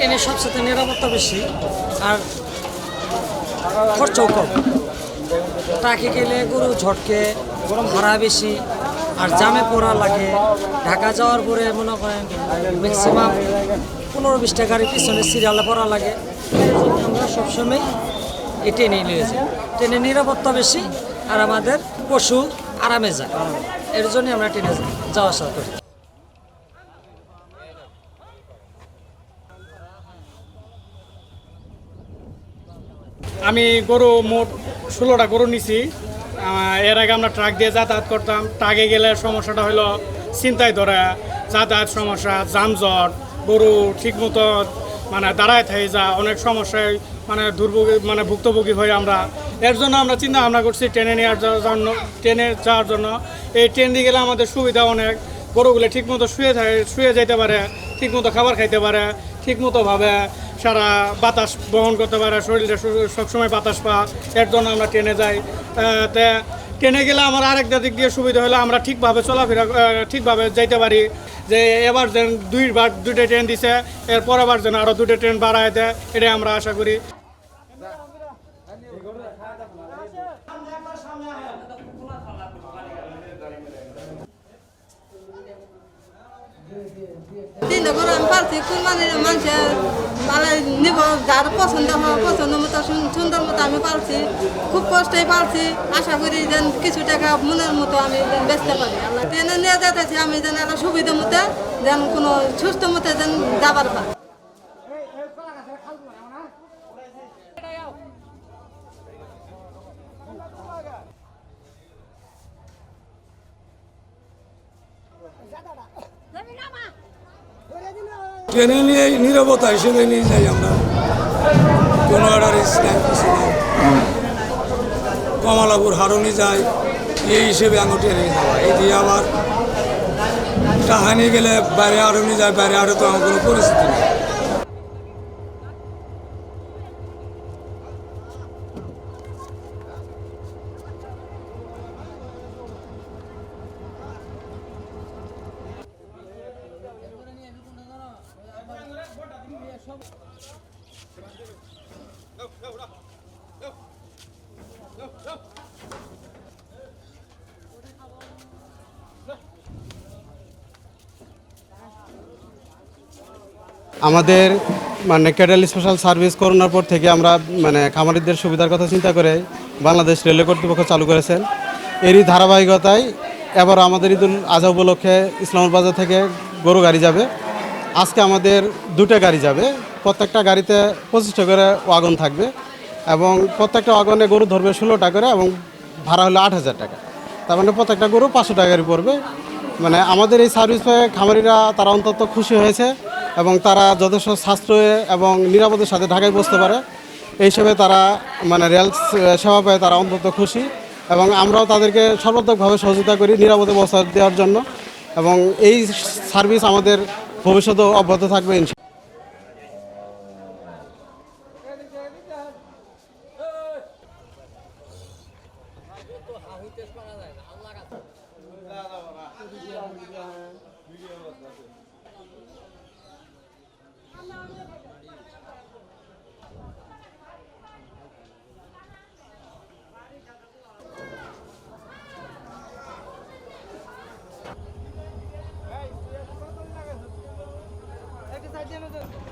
ট্রেনের সবচেয়ে নিরাপত্তা বেশি আর খরচাও কম। ট্রাকে গেলে গরু ঝটকে, গরম ভাড়া বেশি আর জামে পড়া লাগে। ঢাকা যাওয়ার পরে মনে করেন ম্যাক্সিমাম পনেরো বিশটা গাড়ি পিছনে সিরিয়ালে পড়া লাগে। জন্য আমরা সবসময় এই ট্রেনে নিয়ে যাই। ট্রেনে নিরাপত্তা বেশি আর আমাদের পশু আরামে যায়। এর জন্যই আমরা ট্রেনে যাওয়া আসা করি। আমি গরু মোট ষোলোটা গরু নিছি। এর আগে আমরা ট্রাক দিয়ে যাতায়াত করতাম। ট্রাকে গেলে সমস্যাটা হলো চিন্তায় ধরে, যাতায়াত সমস্যা, যানজট, গরু ঠিকমতো মানে দাঁড়ায় থাকে যা অনেক সমস্যায় মানে দুর্ভোগী মানে ভুক্তভোগী হই আমরা। এর জন্য আমরা চিন্তা ভাবনা করছি ট্রেনে নেওয়ার জন্য, ট্রেনে যাওয়ার জন্য। এই ট্রেন দিয়ে গেলে আমাদের সুবিধা অনেক। গরুগুলো ঠিকমতো শুয়ে থাকে, শুয়ে যেতে পারে, ঠিকমতো খাবার খাইতে পারে, ঠিকমতোভাবে সারা বাতাস বহন করতে পারে, শরীরে সবসময় বাতাস পা এর জন্য আমরা ট্রেনে যাই। ট্রেনে গেলে আমার আরেকটা দিক দিয়ে সুবিধা হলো, আমরা ঠিকভাবে চলাফেরা ঠিকভাবে যাইতে পারি। যে এবার যেন দুইবার দুটো ট্রেন দিছে এর পরের বার যেন আরও দুটো ট্রেন বাড়ায় দেয়, এটাই আমরা আশা করি। কুরবানির মানুষের মানে নিব, যার পছন্দ হয় পছন্দ মতো সুন্দর মতো আমি পালছি, খুব কষ্টই পালছি। আশা করি যেন কিছু টাকা মনের মতো আমি যেন বেচতে পারি। আল্লাহ ট্রেনে নিয়ে যেতেছি, আমি যেন একটা সুবিধা মতো, যেন কোনো সুস্থ মতো যেন যাবার পারি। ট্রেনে নিয়ে নিরবতা হিসেবে নিয়ে যাই আমরা। কোনো অর্ডার কমলাপুর হারনি যাই এই হিসেবে আঙুটি নিয়ে যাওয়া। এই দিয়ে আবার টাহানি গেলে বাইরে হারনি যায়, বাইরে আরও তো আমার কোনো পরিস্থিতি নেই। আমাদের মানে ক্যাডাল স্পেশাল সার্ভিস করোনার পর থেকে আমরা মানে খামারিদের সুবিধার কথা চিন্তা করে বাংলাদেশ রেলওয়ে কর্তৃপক্ষ চালু করেছেন। এরই ধারাবাহিকতায় এবার আমাদের ঈদুল আজহা উপলক্ষে ইসলামাবাদ বাজার থেকে গরু গাড়ি যাবে। আজকে আমাদের দুটো গাড়ি যাবে। প্রত্যেকটা গাড়িতে পঁচিশটা করে ওয়াগন থাকবে এবং প্রত্যেকটা ওয়াগনে গরু ধরবে ষোলোটা করে এবং ভাড়া হলো আট হাজার টাকা। তার মানে প্রত্যেকটা গরু পাঁচশো টাকারই পড়বে। মানে আমাদের এই সার্ভিস পেয়ে খামারিরা, তারা অন্তত খুশি হয়েছে এবং তারা যথেষ্ট সাশ্রয়ে এবং নিরাপদের সাথে ঢাকায় বসতে পারে। এই হিসেবে তারা মানে রেল সেবা পেয়ে, তারা অন্তত খুশি এবং আমরাও তাদেরকে সর্বাত্মকভাবে সহযোগিতা করি নিরাপদে বসা দেওয়ার জন্য এবং এই সার্ভিস আমাদের ভবিষ্যতে অব্যাহত থাকবে ইনশাল্লাহ ಮಧ್ಯಾಹ್ನದಂತೂ